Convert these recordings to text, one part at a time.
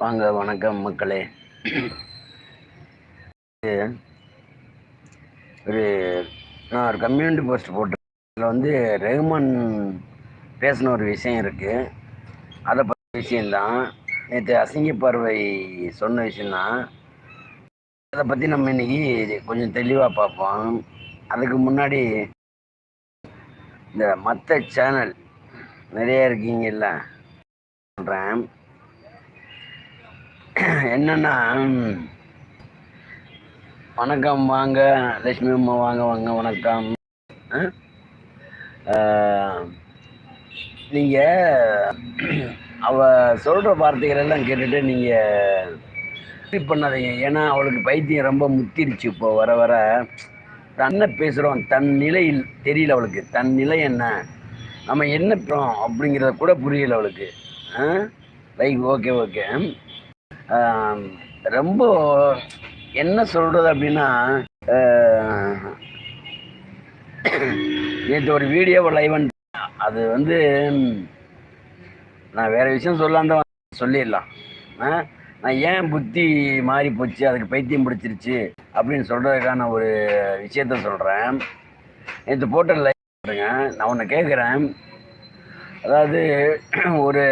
வாங்க வணக்கம் மக்களே. ஒரு நான் ஒரு கம்யூனிட்டி போஸ்ட் போட்டு அதில் வந்து ரெஹ்மான் பேசின ஒரு விஷயம் இருக்குது அதை பற்றி விஷயந்தான் நேற்று அசிங்க பார்வை சொன்ன விஷயந்தான் அதை பற்றி நம்ம இன்னைக்கு கொஞ்சம் தெளிவாக பார்ப்போம். அதுக்கு முன்னாடி இந்த மற்ற சேனல் நிறைய இருக்கீங்கல்ல? சொல்கிறேன் என்னன்னா வணக்கம் வாங்க. லட்சுமி அம்மா வாங்க வாங்க வணக்கம். நீங்கள் அவ சொல்கிற வார்த்தைகள் எல்லாம் கேட்டுட்டு நீங்கள் இது பண்ணாதீங்க. ஏன்னா அவளுக்கு பைத்தியம் ரொம்ப முத்திருச்சு இப்போ வர வர. தன்னை பேசுகிறோம் தன் நிலையில் தெரியல அவளுக்கு. தன் நிலை என்ன? நம்ம என்ன பண்ணுறோம் அப்படிங்கிறத கூட புரியல அவளுக்கு. Like okay okay. ரொம்ப என்ன சொல்கிறது அப்படின்னா நேற்று ஒரு வீடியோவை லைவ் அது வந்து நான் வேறு விஷயம் சொல்லாந்த தான் சொல்லிடலாம். நான் ஏன் புத்தி மாறி போச்சு அதுக்கு பைத்தியம் பிடிச்சிருச்சு அப்படின்னு சொல்கிறதுக்கான ஒரு விஷயத்த சொல்கிறேன் நேற்று போட்ட லைவ் பாருங்க நான் ஒன்று கேட்குறேன் அதாவது ஒரு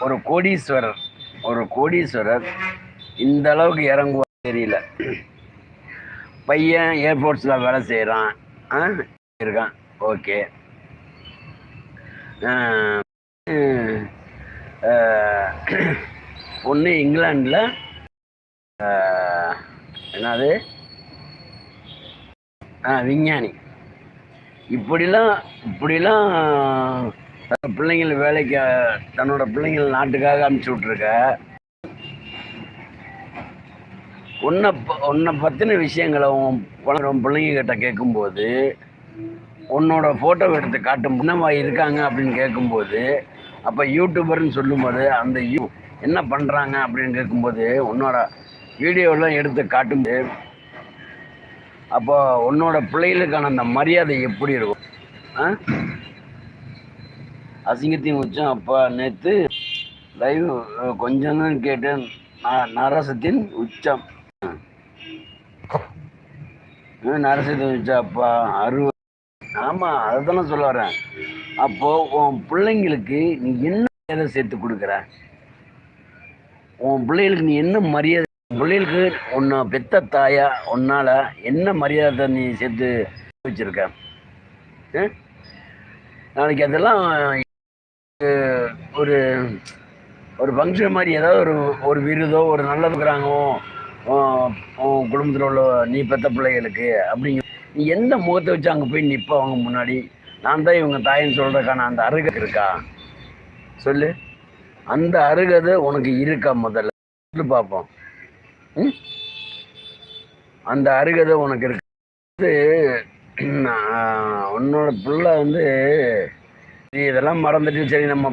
ஒரு கோடீஸ்வரர் ஒரு கோடீஸ்வரர் இந்த அளவுக்கு இறங்குவா தெரியல. பையன் ஏர்போர்ட்ஸில் வேலை செய்கிறான் ஆ? இருக்கான். ஓகே. பொண்ணு இங்கிலாண்டில் என்னது? ஆ விஞ்ஞானி. இப்படிலாம் இப்படிலாம் பிள்ளைங்கள வேலைக்கு தன்னோட பிள்ளைங்கள் நாட்டுக்காக அனுப்பிச்சி விட்ருக்க உன்னை ப- உன்னை பற்றின விஷயங்களை உன் பிள்ளைங்க கிட்ட கேட்கும்போது உன்னோட ஃபோட்டோ எடுத்து காட்டும் என்னவா இருக்காங்க அப்படின்னு கேட்கும்போது அப்போ யூடியூபர்னு சொல்லும்போது அந்த யூ என்ன பண்ணுறாங்க அப்படின்னு கேட்கும்போது உன்னோட வீடியோலாம் எடுத்து காட்டும்போது அப்போ உன்னோட பிள்ளைகளுக்கான அந்த மரியாதை எப்படி இருக்கும்? ஆ? அசிங்கத்தையும் உச்சம் அப்பா நேற்று லைவ் கொஞ்சம் தான் கேட்டேன். ந- நரசத்தின் உச்சம். நரசத்தின் உச்சம் அப்பா அறுபது. ஆமாம் அதை தானே சொல்ல வரேன். அப்போ உன் பிள்ளைங்களுக்கு நீ என்ன மரியாதை சேர்த்து கொடுக்குற? உன் பிள்ளைகளுக்கு நீ என்ன மரியாதை? பிள்ளைகளுக்கு உன்னை பெத்த தாயா உன்னால் என்ன மரியாதை நீ சேர்த்து வச்சிருக்க? நாளைக்கு அதெல்லாம் ஒரு ஒரு ஃபங்க்ஷன் மாதிரி ஏதாவது ஒரு ஒரு விருதோ ஒரு நல்லது இருக்கிறாங்க உன் குடும்பத்தில் உள்ள நீ பெத்த பிள்ளைகளுக்கு அப்படிங்க நீ எந்த முகத்தை வச்சு அங்கே போய் நிற்ப அவங்க முன்னாடி? நான் தான் இவங்க தாயின்னு சொல்கிறதுக்கான அந்த அருகதை இருக்கா? சொல்லு. அந்த அருகதை உனக்கு இருக்கா முதல்ல? பார்ப்போம் ம்? அந்த அருகதை உனக்கு இருக்கு. வந்து உன்னோட பிள்ளை வந்து இதெல்லாம் மறந்துட்டு சரி நம்ம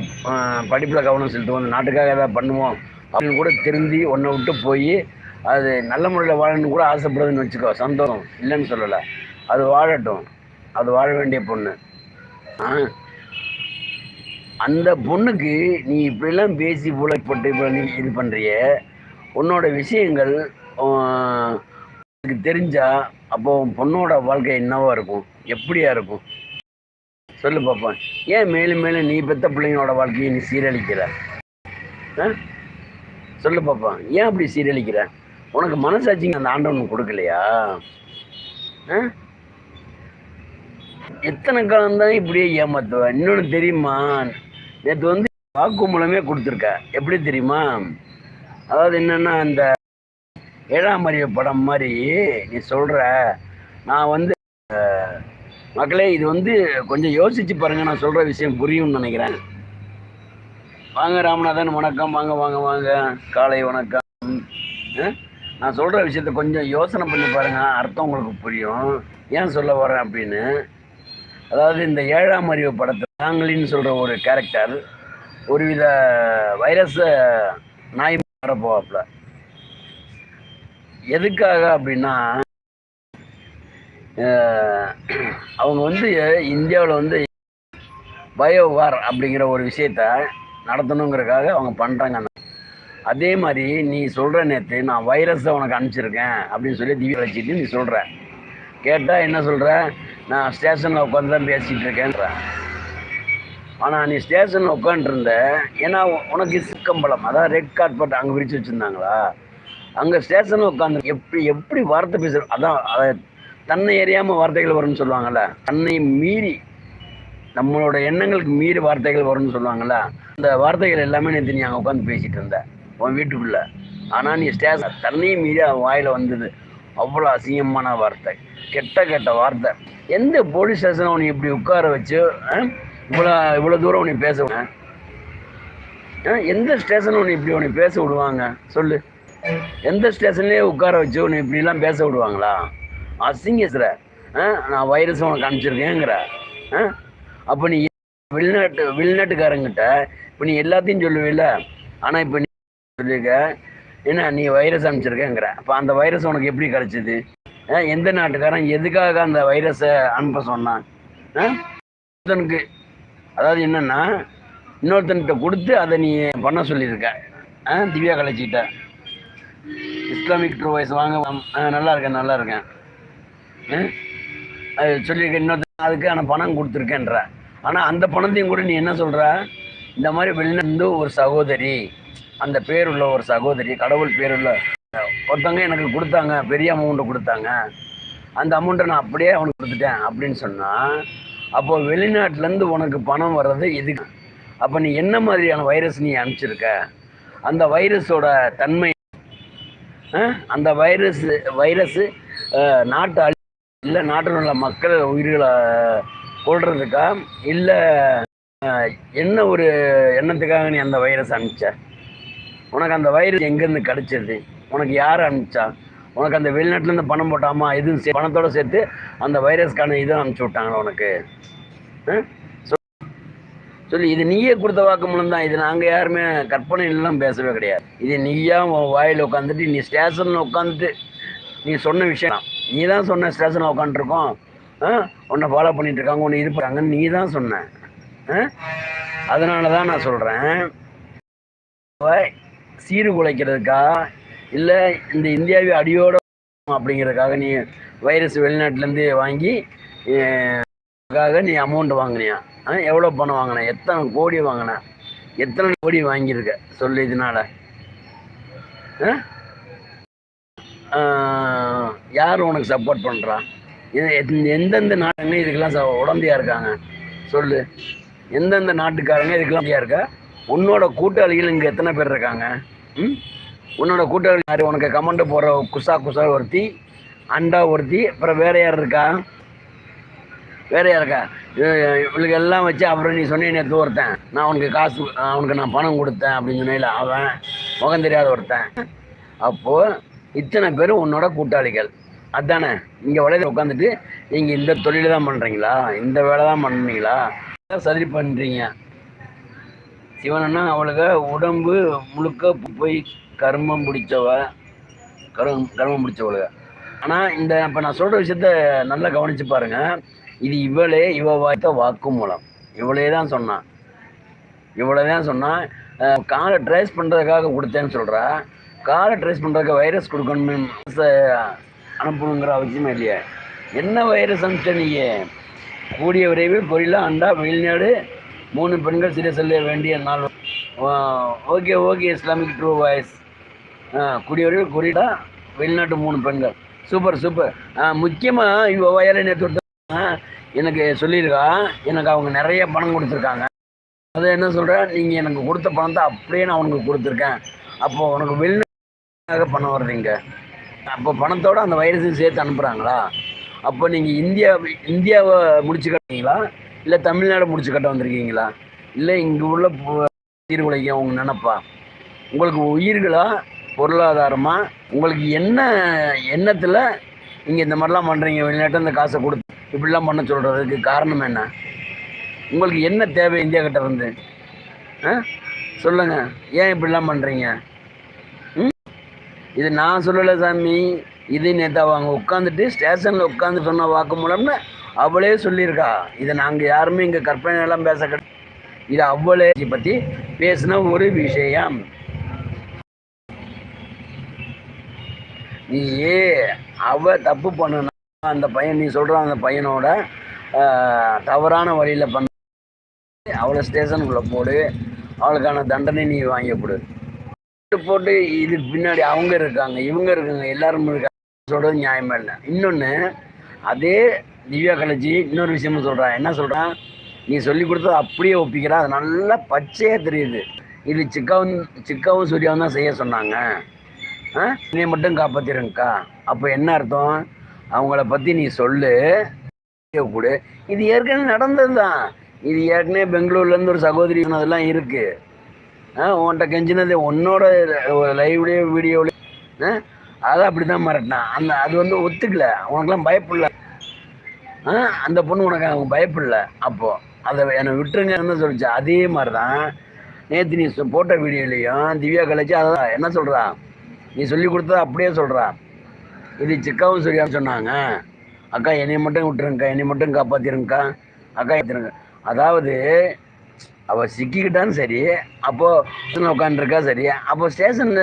படிப்பில் கவனம் செலுத்துவோம். அந்த நாட்டுக்காக ஏதாவது பண்ணுவோம். அப்படின்னு கூட திருந்தி ஒன்றை விட்டு போய் அது நல்ல முறையில் வாழணும்னு கூட ஆசைப்படுதுன்னு வச்சுக்கோ. சந்தோஷம். இல்லைன்னு சொல்லலை. அது வாழட்டும். அது வாழ வேண்டிய பொண்ணு. அந்த பொண்ணுக்கு நீ இப்படிலாம் பேசி புலப்பட்டு இப்போ நீ இது பண்ணுறிய உன்னோட விஷயங்கள் தெரிஞ்சால் அப்போ உன் பொண்ணோட வாழ்க்கை என்னவாக இருக்கும்? எப்படியா இருக்கும்? சொல்லு பார்ப்போம் ஏன் மேலும் மேலும் நீ பெத்த பிள்ளைங்களோட வாழ்க்கையை நீ சீரழிக்கிற? ஆ? சொல்லு பார்ப்போம் ஏன் அப்படி சீரழிக்கிற? உனக்கு மனசாட்சிங்க அந்த ஆண்டவன் கொடுக்கலையா? ஆ? எத்தனை காலம் தான் இப்படியே ஏமாத்துவேன் இன்னொன்று தெரியுமா? நேற்று வந்து வாக்கு மூலமே கொடுத்துருக்க. எப்படி தெரியுமா? அதாவது என்னன்னா அந்த ஏழாம் அறிவு படம் மாதிரி நீ சொல்ற நான் வந்து மக்களே இது வந்து கொஞ்சம் யோசிச்சு பாருங்க நான் சொல்ற விஷயம் புரியும்னு நினைக்கிறேன். வாங்க ராமநாதன் வணக்கம். வாங்க வாங்க வாங்க. காலை வணக்கம். நான் சொல்ற விஷயத்த கொஞ்சம் யோசனை பண்ணி பாருங்க அர்த்தம் உங்களுக்கு புரியும். ஏன் சொல்ல வரேன் அப்படின்னு? அதாவது இந்த ஏழாம் அறிவு படத்தில் நாங்களின்னு சொல்ற ஒரு கேரக்டர் ஒருவித வைரஸை நாய் வரப்போவாப்புல எதுக்காக அப்படின்னா அவங்க வந்து இந்தியாவில் வந்து பயோவார் அப்படிங்கிற ஒரு விஷயத்த நடத்தணுங்கிறதுக்காக அவங்க பண்ணுறாங்க அந்த அதே மாதிரி நீ சொல்கிற நேற்று நான் வைரஸை உனக்கு அனுப்பிச்சிருக்கேன் அப்படின்னு சொல்லி திவ்யா வச்சுட்டு நீ சொல்கிற கேட்டால் என்ன சொல்கிற நான் ஸ்டேஷனில் உட்காந்து தான் பேசிகிட்டு இருக்கேன்றேன் ஆனால் நீ ஸ்டேஷனில் உட்காந்துருந்த ஏன்னா உனக்கு சிக்கம்பலம் அதான் ரெட் கார்ட் போட்டு அங்கே பிரித்து வச்சுருந்தாங்களா? அங்கே ஸ்டேஷனில் உட்காந்து எப்படி எப்படி வார்த்தை பேசுகிற அதான் அதை தன்னை எறியாமல் வார்த்தைகள் வரும்னு சொல்லுவாங்கள்ல தன்னை மீறி நம்மளோட எண்ணங்களுக்கு மீறி வார்த்தைகள் வரும்னு சொல்லுவாங்கள்ல அந்த வார்த்தைகள் எல்லாமே நேற்று நீ அங்கே உட்காந்து பேசிகிட்டு இருந்த உன் வீட்டுக்குள்ளே. ஆனால் நீ ஸ்டேஷன் தன்னையும் மீறி அவன் வாயில் வந்தது. அவ்வளோ அசிங்கமான வார்த்தை கெட்ட கெட்ட வார்த்தை. எந்த போலீஸ் ஸ்டேஷனை உன்னை இப்படி உட்கார வச்சு ஆ, இவ்வளோ இவ்வளோ தூரம் உன்னை பேசுவேன் எந்த ஸ்டேஷன் உன்னை இப்படி உன்னை பேச விடுவாங்க? சொல்லு. எந்த ஸ்டேஷன்லேயே உட்கார வச்சு உன்னை இப்படிலாம் பேச விடுவாங்களா? அசிங்கிற ஆ நான் வைரஸ் உனக்கு அனுப்பிச்சிருக்கேங்கிற ஆ? அப்போ நீ வெளிநாட்டு வெளிநாட்டுக்காரங்கிட்ட இப்போ நீ எல்லாத்தையும் சொல்லுவில்ல. ஆனால் இப்போ நீ சொல்லியிருக்க என்ன நீ வைரஸ் அனுப்பிச்சிருக்கேங்கிற. அப்போ அந்த வைரஸ் உனக்கு எப்படி கிடச்சிது? எந்த நாட்டுக்காரன் எதுக்காக அந்த வைரஸை அனுப்ப சொன்னான்? இன்னொருத்தனுக்கு அதாவது என்னென்னா இன்னொருத்தன்கிட்ட கொடுத்து அதை நீ பண்ண சொல்லியிருக்க. ஆ திவ்யா கலைச்சிக்கிட்ட இஸ்லாமிக் ட்ரூ வாய்ஸ் வாங்க நல்லா இருக்கேன் நல்லா இருக்கேன். சொல்லியிருக்க இன்னொருத்தன் அதுக்கான பணம் கொடுத்துருக்கேன்ற. ஆனால் அந்த பணத்தையும் கூட நீ என்ன சொல்கிற இந்த மாதிரி வெளிநாட்டு ஒரு சகோதரி அந்த பேருள்ள ஒரு சகோதரி கடவுள் பேருள்ள ஒருத்தவங்க எனக்கு கொடுத்தாங்க பெரிய அமௌண்ட்டு கொடுத்தாங்க. அந்த அமௌண்ட்டை நான் அப்படியே அவனுக்கு கொடுத்துட்டேன் அப்படின்னு சொன்னால் அப்போ வெளிநாட்டிலேருந்து உனக்கு பணம் வர்றது இதுக்கு. அப்போ நீ என்ன மாதிரியான வைரஸ் நீ அனுப்பிச்சிருக்க? அந்த வைரஸோட தன்மை ஆ? அந்த வைரஸ் வைரஸ் நாட்டு இல்லை நாட்டில் உள்ள மக்கள் உயிர்களை கொள்றதுக்கா இல்லை என்ன ஒரு எண்ணத்துக்காக நீ அந்த வைரஸ் அனுப்பிச்ச? உனக்கு அந்த வைரஸ் எங்கேருந்து கிடச்சிது? உனக்கு யார் அனுப்பிச்சா? உனக்கு அந்த வெளிநாட்டிலேருந்து பணம் போட்டாமா? எதுவும் சே- பணத்தோடு சேர்த்து அந்த வைரஸ்க்கான இதை அனுப்பிச்சி விட்டாங்களா உனக்கு? சொல்லி இது நீயே கொடுத்த வாக்குமூலம் தான். இது நாங்கள் யாருமே கற்பனையிலலாம் பேசவே கிடையாது. இது நீயா உன் வாயில் உட்காந்துட்டு நீ ஸ்டேஷனில் உட்காந்துட்டு நீ சொன்ன விஷயம் தான். நீ தான் சொன்ன ஸ்டேஷனில் உட்காந்துருக்கோம் உன்னை ஃபாலோ பண்ணிட்டு இருக்காங்க உன்னை இது பண்ணுறாங்கன்னு நீ தான் சொன்ன. ஆ? அதனால தான் நான் சொல்கிறேன் சீர்குலைக்கிறதுக்கா இல்லை இந்த இந்தியாவை அடியோட அப்படிங்கிறதுக்காக நீ வைரஸ் வெளிநாட்டிலேருந்து வாங்கி அதுக்காக நீ அமௌண்ட் வாங்கினியா? ஆ? எவ்வளோ பணம் வாங்கின? எத்தனை கோடி வாங்கின? எத்தனை கோடி வாங்கியிருக்க? சொல்லு இதனால். ஆ, யார் உனக்கு சப்போர்ட் பண்ணுறா இது எந்தெந்த நாடுங்க இதுக்கெல்லாம் ச உடந்தையாக இருக்காங்க? சொல்லு. எந்தெந்த நாட்டுக்காரங்க இதுக்கெல்லாம் உடந்தையாக இருக்கா? உன்னோட கூட்டாளிகள் இங்கே எத்தனை பேர் இருக்காங்க? ம்? உன்னோட கூட்டாளி யார்? உனக்கு கமெண்ட் போடுற குசா குசா ஒருத்தி அண்டா ஒருத்தி அப்புறம் வேற யார் இருக்கா? வேற யார் இருக்கா? இவளுக்கு எல்லாம் வச்சு அப்புறம் நீ சொன்னே நேற்று ஒருத்தன். நான் உனக்கு காசு அவனுக்கு நான் பணம் கொடுத்தேன் அப்படின்னு சொன்னையில அவன் முகம் தெரியாத ஒருத்தன். அப்போது இத்தனை பேரும் உன்னோட கூட்டாளிகள். அதானே? இங்கே வலையில் உட்காந்துட்டு நீங்கள் இந்த தொழில் தான் பண்ணுறீங்களா இந்த வேலை தான் பண்ணுறீங்களா சரி பண்ணுறீங்க சிவனன்னா அவளுக்கு உடம்பு முழுக்க போய் கர்மம் பிடிச்சவ கர்மம் கர்மம் பிடிச்சவளுக. ஆனால் இந்த இப்போ நான் சொல்கிற விஷயத்த நல்லா கவனித்து பாருங்கள் இது இவளே இவ வாய்த்த வாக்குமூலம் இவளே தான் சொன்னான் இவளே தான் சொன்னான் காலை ட்ரேஸ் பண்ணுறதுக்காக கொடுத்தேன்னு சொல்கிறா காலை ட்ரேஸ் பண்ணுறதுக்கு வைரஸ் கொடுக்கணுமே அனுப்பணுங்கிற அவசியமே இல்லையே. என்ன வைரஸ் அனுப்பிச்ச நீங்கள் கூடிய விரைவில் கொரில்லா அண்டா வெளிநாடு மூணு பெண்கள் சிறை செல்ல வேண்டிய நாள். Okay okay Islamic true voice கூடிய விரைவில் கொரில்லா வெளிநாட்டு மூணு பெண்கள். சூப்பர் சூப்பர் முக்கியமாக இவ வயலை நேற்று எனக்கு சொல்லியிருக்கா. எனக்கு அவங்க நிறைய பணம் கொடுத்துருக்காங்க. அதை என்ன சொல்கிறேன் நீங்கள் எனக்கு கொடுத்த பணத்தை அப்படியே நான் உனக்கு கொடுத்துருக்கேன். அப்போது உனக்கு வெளிநாடு பணம் வர்றீங்க? அப்போ பணத்தோடு அந்த வைரஸையும் சேர்த்து அனுப்புகிறாங்களா அப்போ நீங்கள் இந்தியா இந்தியாவை முடிச்சு கட்டுறீங்களா இல்லை தமிழ்நாடு முடிச்சு கட்ட வந்திருக்கீங்களா? இல்லை இங்கே உள்ள பு- சீர்குலைக்க உங்க நினப்பா? உங்களுக்கு உயிர்களா? பொருளாதாரமாக உங்களுக்கு என்ன எண்ணத்தில் நீங்கள் இந்த மாதிரிலாம் பண்ணுறீங்க வெளிநாட்டு இந்த காசை கொடுத்து இப்படிலாம் பண்ண சொல்கிறதுக்கு காரணம் என்ன? உங்களுக்கு என்ன தேவை இந்தியா கிட்ட இருந்து? ஆ? சொல்லுங்கள் ஏன் இப்படிலாம் பண்ணுறீங்க இது நான் சொல்லலை சாமி. இது நேற்று அவங்க உட்காந்துட்டு ஸ்டேஷனில் உட்காந்து சொன்ன வாக்கு மூலம்னு அவளே சொல்லியிருக்கா. இதை நாங்கள் யாருமே இங்கே கற்பனையெல்லாம் பேச கிடையாது இது அவளே பற்றி பேசின ஒரு விஷயம். நீ அவ தப்பு பண்ணனா அந்த பையன் நீ சொல்கிற அந்த பையனோட தவறான வழியில் பண்ண. அவளை ஸ்டேஷனுக்குள்ளே போடு. அவளுக்கான தண்டனை நீ வாங்கிக்கொடு போட்டு இது பின்னாடி அவங்க இருக்காங்க இவங்க இருக்காங்க எல்லாரும் இருக்காங்க. சொல்கிறது நியாயமா இல்லை. இன்னொன்று அதே திவ்யா கலஜி இன்னொரு விஷயமும் சொல்கிறான் என்ன சொல்கிறான் நீ சொல்லி கொடுத்தது அப்படியே ஒப்பிக்கிறா. அது நல்லா பச்சையாக தெரியுது. இது சிக்காவும் சிக்காவும் சூர்யாவும் தான் செய்ய சொன்னாங்க. ஆ? நீ மட்டும் காப்பாற்றிருங்கக்கா அப்போ என்ன அர்த்தம்? அவங்கள பற்றி நீ சொல்லு. கொடு. இது ஏற்கனவே நடந்தது தான் இது ஏற்கனவே பெங்களூர்லேருந்து ஒரு சகோதரி அதெல்லாம் இருக்குது உன்கிட்ட கெஞ்சினது உன்னோட லைவ்லேயோ வீடியோவிலே அதை அப்படி தான் மிரட்டினான். அந்த அது வந்து ஒத்துக்கல. உனக்கெல்லாம் பயப்படல ஆ அந்த பொண்ணு உனக்கு அவங்க பயப்படல அப்போது அதை என்னை விட்டுருங்கன்னு சொல்லிச்சு. அதே மாதிரி தான் நேற்று நீ போட்ட வீடியோலையும் திவ்யா கலைச்சி அதான் என்ன சொல்கிறா நீ சொல்லி கொடுத்தா அப்படியே சொல்கிறா இது சிக்காவும் சரியான்னு சொன்னாங்க. அக்கா என்னை மட்டும் விட்டுருங்கக்கா என்னை மட்டும் காப்பாற்றிருங்கக்கா அக்கா ஏற்றுருங்க அதாவது அவள் சிக்கிக்கிட்டான்னு சரி. அப்போது உட்காந்துருக்கா சரி. அப்போ ஸ்டேஷன்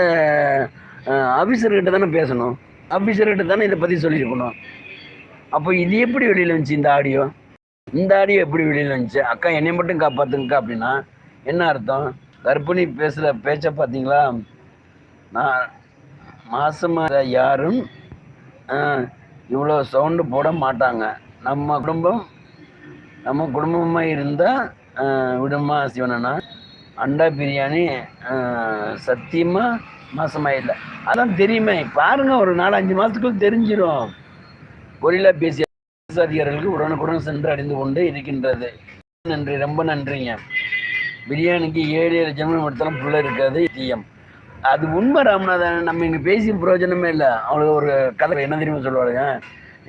ஆஃபீஸர்கிட்ட தானே பேசணும். ஆஃபீஸர்கிட்ட தானே இதை பற்றி சொல்லியிருக்கணும். அப்போ இது எப்படி வெளியில் வந்துச்சு இந்த ஆடியோ இந்த ஆடியோ எப்படி வெளியில் வந்துச்சு அக்கா என்னை மட்டும் காப்பாற்றுங்கக்கா அப்படின்னா என்ன அர்த்தம்? கர்ப்பிணி பேசுகிற பேச்சை பார்த்தீங்களா நான் மாசமாக யாரும் இவ்வளோ சவுண்டு போட மாட்டாங்க. நம்ம குடும்பம் நம்ம குடும்பமாக இருந்தால் விடுமா சிவனண்ணா? அண்டா பிரியாணி சத்தியமாக மாசமாக இல்லை. அதெல்லாம் தெரியுமே பாருங்கள் ஒரு நாலு அஞ்சு மாதத்துக்குள் தெரிஞ்சிடும் கொரிலா பேசிய அதிகாரிகளுக்கு உடனுக்குடன் சென்று அடைந்து கொண்டு இருக்கின்றது. நன்றி ரொம்ப நன்றிங்க. பிரியாணிக்கு ஏழு ஏழு ஜனம் எடுத்தாலும் புள்ள இருக்காது தீயம் அது உண்மை ராமநாதன் நம்ம இங்கே பேசி பிரயோஜனமே இல்லை. அவளுக்கு ஒரு கதை என்ன தெரியுமா சொல்லுவாருங்க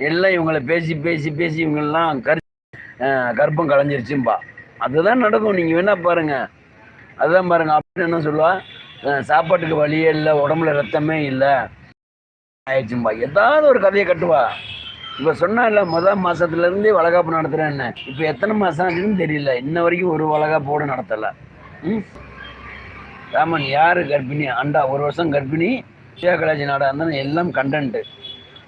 எல்லாம் இவங்களை பேசி பேசி பேசி இவங்கெல்லாம் கரு கர்ப்பம் கலைஞ்சிருச்சும்பா. அதுதான் நடக்கும். நீங்கள் வேணா பாருங்க. அதுதான் பாருங்க. அப்படின்னு என்ன சொல்லுவா? சாப்பாட்டுக்கு வழியே இல்லை உடம்புல ரத்தமே இல்லை. ஆயிடுச்சும்பா. ஏதாவது ஒரு கதையை கட்டுவா. இப்போ சொன்னால முதல் மாதத்துலேருந்தே வளகாப்பு நடத்துகிறேன்னு இப்போ எத்தனை மாதம் ஆச்சுன்னு தெரியல. இன்ன வரைக்கும் ஒரு வளகாப்போடு நடத்தலை. ம்? ராமன் யார் கர்ப்பிணி? அண்டா ஒரு வருஷம் கர்ப்பிணி. சிவகலாஜி நாடா இருந்தாலும் எல்லாம் கண்டன்ட்டு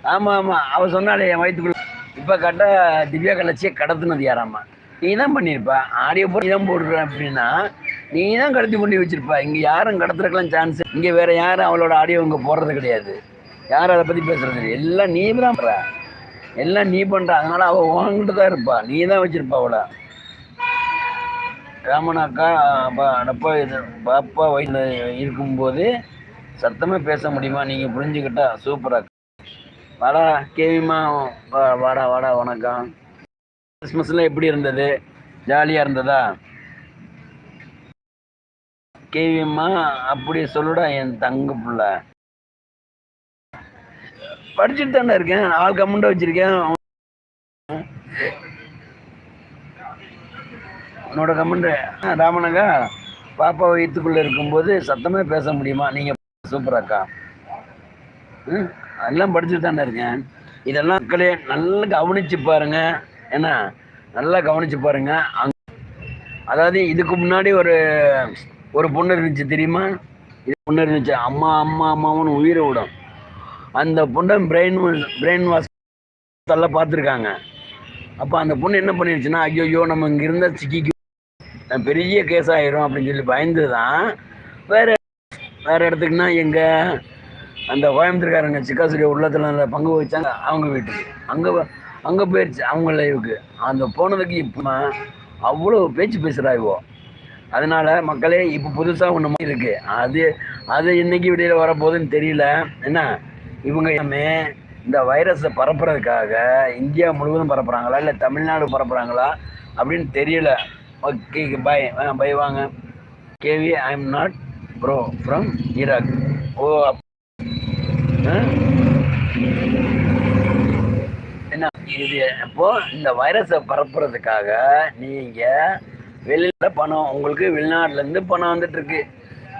ஆமாம் ஆமாம் அவள் சொன்னாலே என் வயிற்றுக்குள்ள இப்போ கட்ட திவ்யா கலாச்சியை கடத்துனது யாராம்மா? நீ தான் பண்ணியிருப்ப. ஆடியோ போட்டு நீ தான் போடுற அப்படின்னா நீ தான் கடத்தி கொண்டு வச்சிருப்ப. இங்கே யாரும் கடத்துறக்கெல்லாம் சான்ஸ் இங்கே வேற யாரும் அவளோட ஆடியோ இங்கே போடுறது கிடையாது. யாரும் அதை பற்றி பேசுறது இல்லை. எல்லாம் நீ தான் பண்ணுற எல்லாம் நீ பண்ணுற அதனால அவள் உன்கிட்ட தான் இருப்பா. நீ தான் வச்சிருப்பா அவளை. ராமனாக்கா அப்பா அடப்பா இது பாப்பா வயிற்றுல இருக்கும்போது சத்தமாக பேச முடியுமா? நீங்கள் புரிஞ்சுக்கிட்டா சூப்பராக வாடா கேவிமா வா வாடா வாடா வணக்கம். கிறிஸ்மஸ்லாம் எப்படி இருந்தது? ஜாலியாக இருந்ததா? கேவியம்மா அப்படி சொல்லுடா என் தங்க புள்ள. படிச்சுட்டு தானே இருக்கேன். ஆள் கமெண்ட் வச்சிருக்கேன். உன்னோட கமெண்ட் ராமனகா பாப்பா வயிற்றுக்குள்ளே இருக்கும்போது சத்தமே பேச முடியுமா? நீங்கள் சூப்பராக்கா ம் அதெல்லாம் படிச்சுட்டு தானே இருக்கேன். இதெல்லாம் மக்களே நல்லா கவனிச்சு பாருங்க. என்ன நல்லா கவனித்து பாருங்கள் அங் அதாவது இதுக்கு முன்னாடி ஒரு ஒரு பொண்ணு இருந்துச்சு தெரியுமா? இது பொண்ணு இருந்துச்சு அம்மா அம்மா அம்மாவும் உயிரை விடும். அந்த பொண்ணை பிரெயின் பிரெயின் வாஷ் தள்ள பார்த்துருக்காங்க. அப்போ அந்த பொண்ணு என்ன பண்ணிருச்சுன்னா ஐயோ நம்ம இங்கே இருந்தால் சிக்கிக்கு பெரிய கேஸ் ஆயிரும் அப்படின்னு சொல்லி பயந்து தான் வேறு வேறு இடத்துக்குன்னா எங்கள் அந்த கோயம்புத்தூர்காரங்க சிக்காசுரிய உள்ளத்தில் பங்கு வச்சாங்க அவங்க வீட்டுக்கு. அங்கே அங்கே போயிடுச்சு அவங்க லைவுக்கு அந்த போனதுக்கு இப்போ அவ்வளோ பேச்சு பேசுகிறாய்வோ அதனால மக்களே இப்போ புதுசாக ஒன்று மாதிரி இருக்குது அது அது இன்றைக்கி விடையில் வரப்போகுதுன்னு தெரியல. என்ன? இவங்க எல்லாமே இந்த வைரஸை பரப்புறதுக்காக இந்தியா முழுவதும் பரப்புகிறாங்களா இல்லை தமிழ்நாடு பரப்புகிறாங்களா அப்படின்னு தெரியல. ஓகே பை பை வாங்க. KV I am not bro from Iraq oh அப்- ஆ? என்ன இது? இப்போ இந்த வைரஸை பரப்புறதுக்காக நீங்க வெளியில பணம் உங்களுக்கு வெளிநாட்டுல இருந்து பணம் வந்துட்டு இருக்கு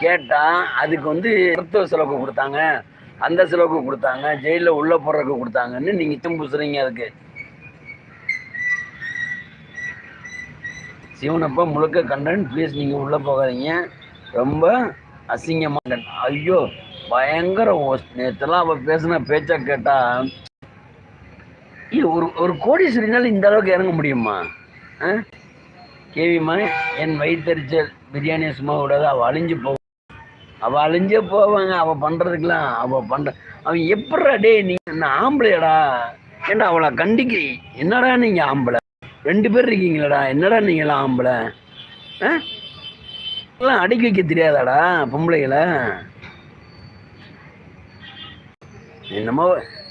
கேட்டா அதுக்கு வந்து மருத்துவ செலவுக்கு கொடுத்தாங்க. அந்த செலவுக்கு கொடுத்தாங்க. ஜெயில உள்ள போடுறதுக்கு கொடுத்தாங்கன்னு நீங்க தும்புசுறீங்க அதுக்கு. சிவனப்பா முழுக்க கண்டன் ப்ளீஸ் நீங்கள் உள்ளே போகாதீங்க. ரொம்ப அசிங்கமாக ஐயோ பயங்கர நேற்றுலாம் அவள் பேசின பேச்சை கேட்டா இல்லை ஒரு ஒரு கோடீஸ்வரினால இந்த அளவுக்கு இறங்க முடியுமா? ஆ? கேவிமா என் வயிற்றுச்சல் பிரியாணி சும்மா விடாது அவள் அழிஞ்சு போவான் அவள் அழிஞ்சே போவாங்க அவள் பண்ணுறதுக்கெலாம் அவள் பண்ணுற அவன் எப்படா டேய் நீ என்ன ஆம்பளையடா? ஏன்டா அவளை கண்டிக்க என்னடா நீங்கள் ஆம்பளை? ரெண்டு பேர் இருக்கீங்களடா என்னடா நீங்களாம் ஆம்பளை? ஆ? எல்லாம் அடக்கி வைக்க தெரியாதாடா பொம்பளைகளை? என்னமோ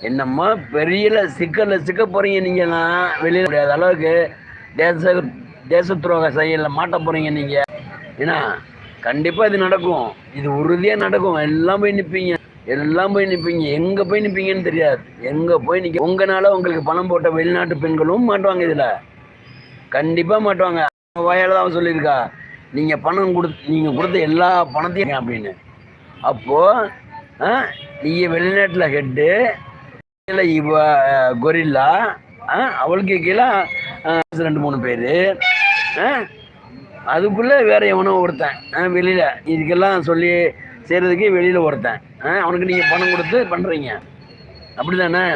என்னமோ பெரிய சிக்கலில் சிக்க போறீங்க நீங்கன்னா வெளியில் முடியாத அளவுக்கு தேச தேச துரோக செயலில் மாட்ட போறீங்க நீங்க. ஏன்னா கண்டிப்பா இது நடக்கும். இது உறுதியா நடக்கும். எல்லாம் போய் நிற்பீங்க எல்லாம் போய் நிற்பீங்க எங்க போய் நிற்பீங்கன்னு தெரியாது. எங்க போய் நிற்க உங்கனால உங்களுக்கு பணம் போட்ட வெளிநாட்டு பெண்களும் மாட்டுவாங்க இதுல. கண்டிப்பா மாட்டுவாங்க. வாயால் தான் அவன் சொல்லியிருக்கா. நீங்க பணம் கொடுத்து நீங்க கொடுத்த எல்லா பணத்தையும் அப்படின்னு. அப்போது ஆ, வெளிநாட்டில் ஹெட்டு இல்லை இவ கொரில்லா ஆ, அவளுக்கு கீழே ரெண்டு மூணு பேர். அதுக்குள்ளே வேற எவனோ ஒருத்தன் ஆ, வெளியில். இதுக்கெல்லாம் சொல்லி செய்கிறதுக்கு வெளியில் ஒருத்தன். ஆ, அவனுக்கு நீங்கள் பணம் கொடுத்து பண்ணுறீங்க அப்படி தானே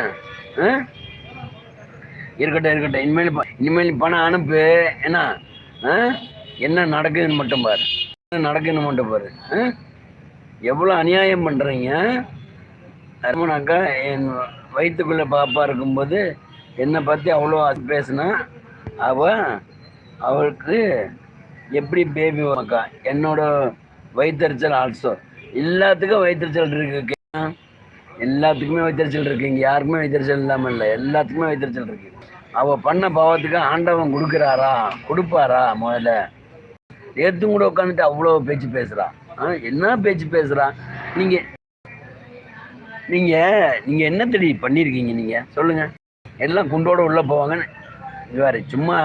இருக்கட்டும் இருக்கட்டும். இனிமேல் ப- இனிமேல் பணம் அனுப்பு. என்ன? ஆ? என்ன நடக்குதுன்னு மட்டும் பாரு. என்ன நடக்குதுன்னு மட்டும் பாரு. ஆ? எவ்வளோ அநியாயம் பண்ணுறீங்க அருமனாக்கா என் வயிற்றுக்குள்ளே பாப்பா இருக்கும்போது என்னை பற்றி அவ்வளோ அது பேசுனா அவள் அவளுக்கு எப்படி பேபி அக்கா என்னோட வயிற்றுச்சல் ஆல்சோ எல்லாத்துக்கும் வயிற்றுச்சல் இருக்கு எல்லாத்துக்குமே வயிற்றுச்சல் இருக்கு இங்கே யாருக்குமே வயிற்றுச்சல் இல்லாமல் இல்லை எல்லாத்துக்குமே வயிற்றுச்சல் இருக்கு. அவள் பண்ண பாவத்துக்கு ஆண்டவன் கொடுக்குறாரா? கொடுப்பாரா முதல்ல? ஏற்றும் கூட உட்காந்துட்டு அவ்வளோ பேச்சு பேசுகிறான் என்ன பேச்சு பேசுறா? நீங்க நீங்க நீங்க என்ன தெடி பண்ணியிருக்கீங்க நீங்க? சொல்லுங்க. எல்லாம் குண்டோட உள்ள போவாங்கன்னு. வேறு சும்மா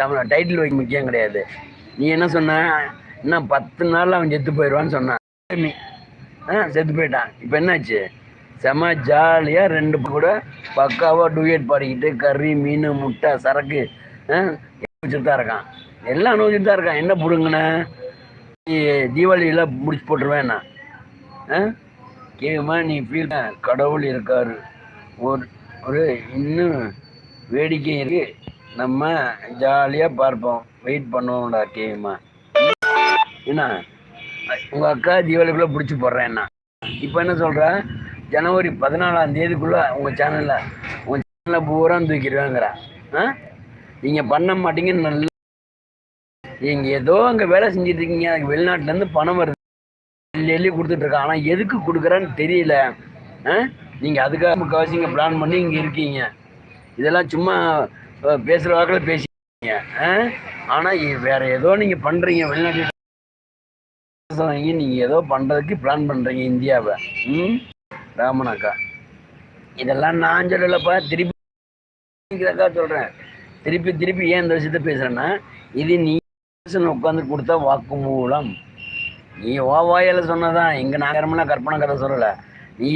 தமிழ் டைட்டில் வைக்க முக்கியம் கிடையாது. நீ என்ன சொன்ன? இன்னும் பத்து நாள் அவன் செத்து போயிடுவான்னு சொன்னான் நீ ஆ செத்து போயிட்டான். இப்போ என்னாச்சு? செம ஜாலியாக ரெண்டு கூட பக்காவாக டூயட் பாடிக்கிட்டு கறி மீன் முட்டை சரக்கு ஆ தான் இருக்கான். எல்லாம் அனுபவிச்சுட்டு தான் இருக்கான். என்ன பிடுங்கண்ணே தீபாவளியில் முடிச்சு போட்டுருவேன் நான் ஆ? கேமா நீ ஃபீல் கடவுள் இருக்கார். ஒரு ஒரு இன்னும் வேடிக்கை இருக்கு. நம்ம ஜாலியாக பார்ப்போம். வெயிட் பண்ணுவோம்டா கேமா என்ன? உங்கள் அக்கா தீபாவளிக்குள்ளே பிடிச்சி போடுறேன்னா இப்போ என்ன சொல்கிற ஜனவரி பதினாலாம் தேதிக்குள்ளே உங்கள் சேனலில் உங்கள் சேனலில் பூரா தூக்கிடுவேங்கிற. ஆ? நீங்கள் பண்ண மாட்டீங்கன்னு நல்லா நீங்கள் ஏதோ அங்கே வேலை செஞ்சுட்டு இருக்கீங்க அதுக்கு வெளிநாட்டிலேருந்து பணம் வருது எள்ளி எள்ளி கொடுத்துட்ருக்கான் ஆனால் எதுக்கு கொடுக்குறான்னு தெரியல. ஆ? நீங்கள் அதுக்காக முக்கால்வாசி இங்கே பிளான் பண்ணி இங்கே இருக்கீங்க. இதெல்லாம் சும்மா பேசுகிற வாக்கில் பேசிக்கிறீங்க ஆ? ஆனால் வேற ஏதோ நீங்கள் பண்ணுறீங்க வெளிநாட்டில் வாங்கி நீங்கள் ஏதோ பண்ணுறதுக்கு பிளான் பண்ணுறீங்க இந்தியாவை. ம்? ராமனாக்கா இதெல்லாம் நான் சொல்லலப்பா. திருப்பி அக்கா சொல்கிறேன் திருப்பி திருப்பி ஏன் இந்த விஷயத்த பேசுகிறேன்னா இது நீ உட்காந்து கொடுத்த வாக்குமூலம். நீ ஓ சொன்னதான் எங்கள் நாகரமெல்லாம் கற்பனை கதை சொல்லலை. நீ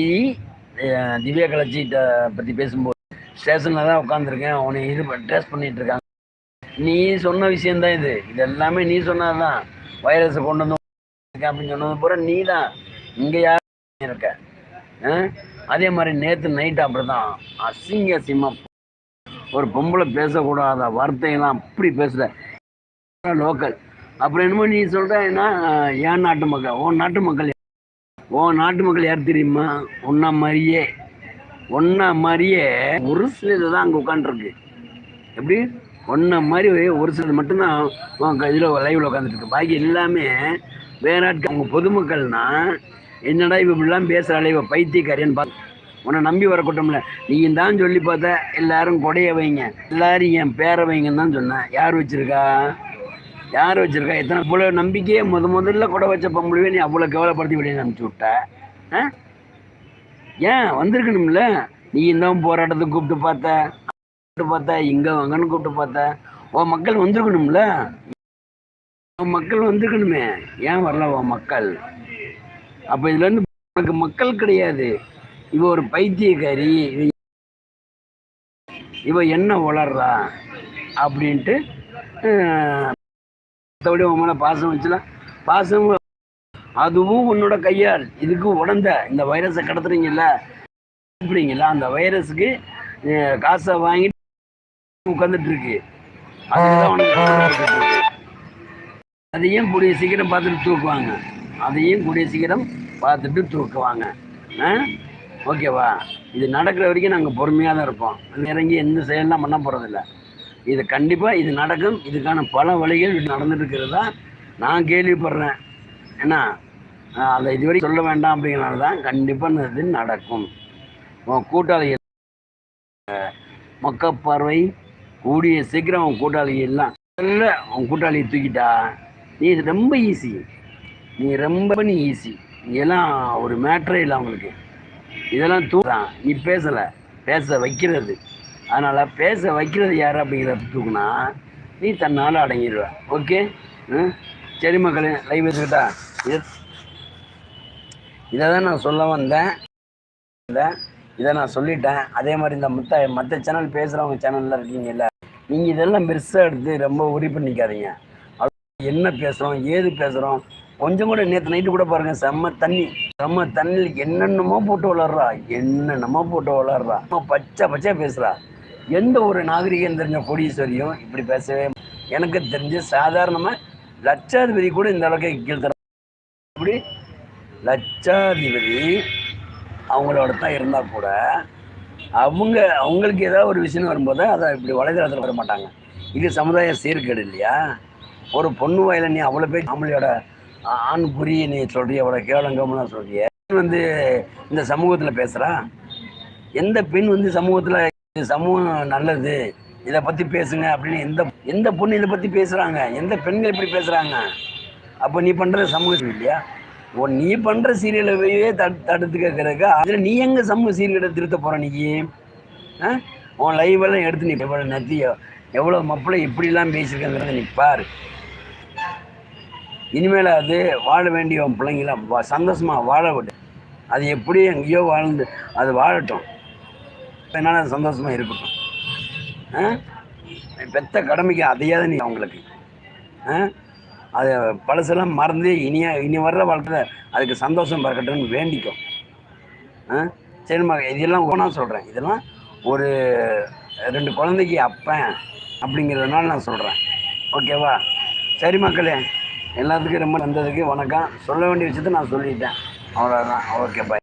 திவ்யா கலச்சிட்ட பற்றி பேசும்போது ஸ்டேஷனில் தான் உட்காந்துருக்கேன் உன்னை இது ட்ரெஸ் பண்ணிட்டு இருக்காங்க. நீ சொன்ன விஷயந்தான் இது. இது எல்லாமே நீ சொன்னது தான் வைரஸை கொண்டு வந்து இருக்கேன் அப்படின்னு சொன்னது பூரா நீ தான் இங்கே யார் இருக்க? அதே மாதிரி நேற்று நைட்டு அப்படிதான் அசிங்க சிம்மம் ஒரு பொம்பளை பேசக்கூடாத வார்த்தையெல்லாம் அப்படி பேசுகிறேன் லோக்கல் அப்புறம் என்னமோ நீ சொல்கிற என்ன என் நாட்டு மக்கள் உன் நாட்டு மக்கள் யார்? உன் நாட்டு மக்கள் யார் தெரியுமா? ஒன்றா மாதிரியே ஒன்றா மாதிரியே ஒரு சிலது தான் அங்கே உட்காந்துருக்கு எப்படி? ஒன்றா மாதிரி ஒரு சிலது மட்டும்தான் இதில் லைவில் உட்காந்துருக்கு பாக்கி எல்லாமே வேற ஆட்கள் அவங்க பொதுமக்கள்னா என்னடா இவ இப்படிலாம் பேசுகிறாளே இவ பைத்தியக்காரியன்னு பார்த்து உன்னை நம்பி வர கூட்டம்ல தான் சொல்லி பார்த்தா எல்லாரும் கொடைய வைங்க எல்லாரும் என் பேரை வைங்கன்னு தான் சொன்னேன். யார் வச்சுருக்கா? யார் வச்சிருக்கா? எத்தனை இவ்வளோ நம்பிக்கையே முத முதல்ல கூட வச்ச பொம்பளைவே நீ அவ்வளோ கவலைப்படுத்தி வெளியே அனுப்பிச்சி விட்ட. ஆ? ஏன்? வந்திருக்கணும்ல. நீ இந்த போராட்டத்துக்கு கூப்பிட்டு பார்த்த கூப்பிட்டு பார்த்த இங்கே வாங்கன்னு கூப்பிட்டு பார்த்த. உன் மக்கள் வந்திருக்கணும்ல. உன் மக்கள் வந்திருக்கணுமே. ஏன் வரல உன் மக்கள்? அப்போ இதுல இருந்து உனக்கு மக்கள் கிடையாது. இவ ஒரு பைத்தியக்காரி. இவ- என்ன வளர்றா அப்படின்ட்டு மற்றபடி உன் மேலே பாசம் வச்சுலாம் பாசம் அதுவும் உன்னோட கையால். இதுக்கு உடந்த இந்த வைரஸை கடத்துறீங்கல்ல. அனுப்புறீங்கல்ல அந்த வைரஸுக்கு காசை வாங்கிட்டு உட்காந்துட்டு இருக்கு. அதையும் கூடிய சீக்கிரம் பார்த்துட்டு தூக்குவாங்க. அதையும் கூடிய சீக்கிரம் பார்த்துட்டு தூக்குவாங்க. ஆ? ஓகேவா? இது நடக்கிற வரைக்கும் நாங்கள் பொறுமையாக தான் இருப்போம். இறங்கி எந்த செயலாம் பண்ண போகிறதில்ல இது கண்டிப்பாக இது நடக்கும். இதுக்கான பல வழிகள் நடந்துட்டு இருக்கிறதா நான் கேள்விப்படுறேன். ஏன்னா அதை இதுவரை சொல்ல வேண்டாம் அப்படிங்கிறனால தான் கண்டிப்பாக இது நடக்கும். உன் கூட்டாளிகள் ஆஹ் கூடிய சீக்கிரம் உன் கூட்டாளி எல்லாம் இல்ல உன் கூட்டாளியை தூக்கிட்டா நீ இது ரொம்ப ஈஸி நீ ரொம்ப நீ ஈஸி நீ எல்லாம் ஒரு மேட்ரே இல்லை அவங்களுக்கு. இதெல்லாம் தூ நீ பேசலை. பேச வைக்கிறது. அதனால் பேச வைக்கிறது யார் அப்படிங்கிறத தூக்குனா நீ தன்னால் அடங்கிடுவ. ஓகே ம்? சரி மக்களே லைவ் வச்சுக்கிட்டா இது இதை தான் நான் சொல்ல வந்தேன். வந்தேன். இதை நான் சொல்லிட்டேன். அதே மாதிரி இந்த மற்ற மற்ற சேனல் பேசுகிறவங்க சேனலில் இருக்கீங்கல்ல நீங்கள் இதெல்லாம் பெருசாக எடுத்து ரொம்ப உரி பண்ணிக்காதீங்க. என்ன பேசுகிறோம் ஏது பேசுகிறோம் கொஞ்சம் கூட நேற்று நைட்டு கூட பாருங்கள் செம்ம தண்ணி செம்ம தண்ணியில் என்னென்னமோ போட்டு வளர்றா என்னென்னமோ போட்டு வளர்றா அம்மா பச்சை பச்சையாக பேசுகிறா எந்த ஒரு நாகரிகம் தெரிஞ்ச கோடீஸ்வரியும் இப்படி பேசவே எனக்கு தெரிஞ்சு சாதாரணமாக லட்சாதிபதி கூட இந்த அளவுக்கு கீழ்த்தர இப்படி லட்சாதிபதி அவங்களோட தான் இருந்தால் கூட அவங்க அவங்களுக்கு ஏதாவது ஒரு விஷயம் வரும்போது அதை இப்படி வலைதளத்தில் வர மாட்டாங்க. இது சமுதாய சீர்கேடு இல்லையா? ஒரு பொண்ணு வயல நீ அவ்வளோ பேர் நம்மளையோட ஆண் புரிய நீ சொல்கிறிய அவ்வளோ கேவலங்கம்லாம் சொல்கிறிய வந்து இந்த சமூகத்தில் பேசுகிறா எந்த பெண் வந்து சமூகத்தில் இது சமூகம் நல்லது. இதை பற்றி பேசுங்க அப்படின்னு எந்த எந்த பொண்ணு இதை பற்றி பேசுகிறாங்க எந்த பெண்கள் இப்படி பேசுகிறாங்க அப்போ நீ பண்ணுற சமூகம் இல்லையா? ஓ நீ பண்ணுற சீரியலை தடு தடுத்து கேட்குறக்கு அதில் நீ எங்கே சமூக சீரியலை திருத்த போகிற நீ ஆ? உன் லைவெல்லாம் எடுத்து நீ எவ்வளோ நத்தி எவ்வளோ மப்பிளை இப்படிலாம் பேசியிருக்கங்கிறத நீ பாரு. இனிமேல் அது வாழ வேண்டிய உன் பிள்ளைங்களாம் வா சந்தோஷமாக வாழ விடு. அது எப்படி எங்கேயோ வாழ்ந்து அது வாழட்டும். என்னால் அது சந்தோஷமாக இருக்கட்டும். ஆ? பெத்த கடமைக்கு அதையாவது நீ அவங்களுக்கு ஆ? அது பழசெல்லாம் மறந்து இனியா இனி வர்ற வாழ்க்கையில் அதுக்கு சந்தோஷம் பிறக்கட்டும்னு வேண்டிக்கும். ஆ? சரிம்மா இதெல்லாம் ஒன்றா சொல்கிறேன் இதெல்லாம் ஒரு ரெண்டு குழந்தைக்கு அப்பேன் அப்படிங்கிறதுனால நான் சொல்கிறேன் ஓகேவா? சரி மக்களே எல்லாத்துக்கும் ரொம்ப வந்ததுக்கு வணக்கம். சொல்ல வேண்டிய விஷயத்த நான் சொல்லிட்டேன். அவ்வளோதான் ஓகே பாய்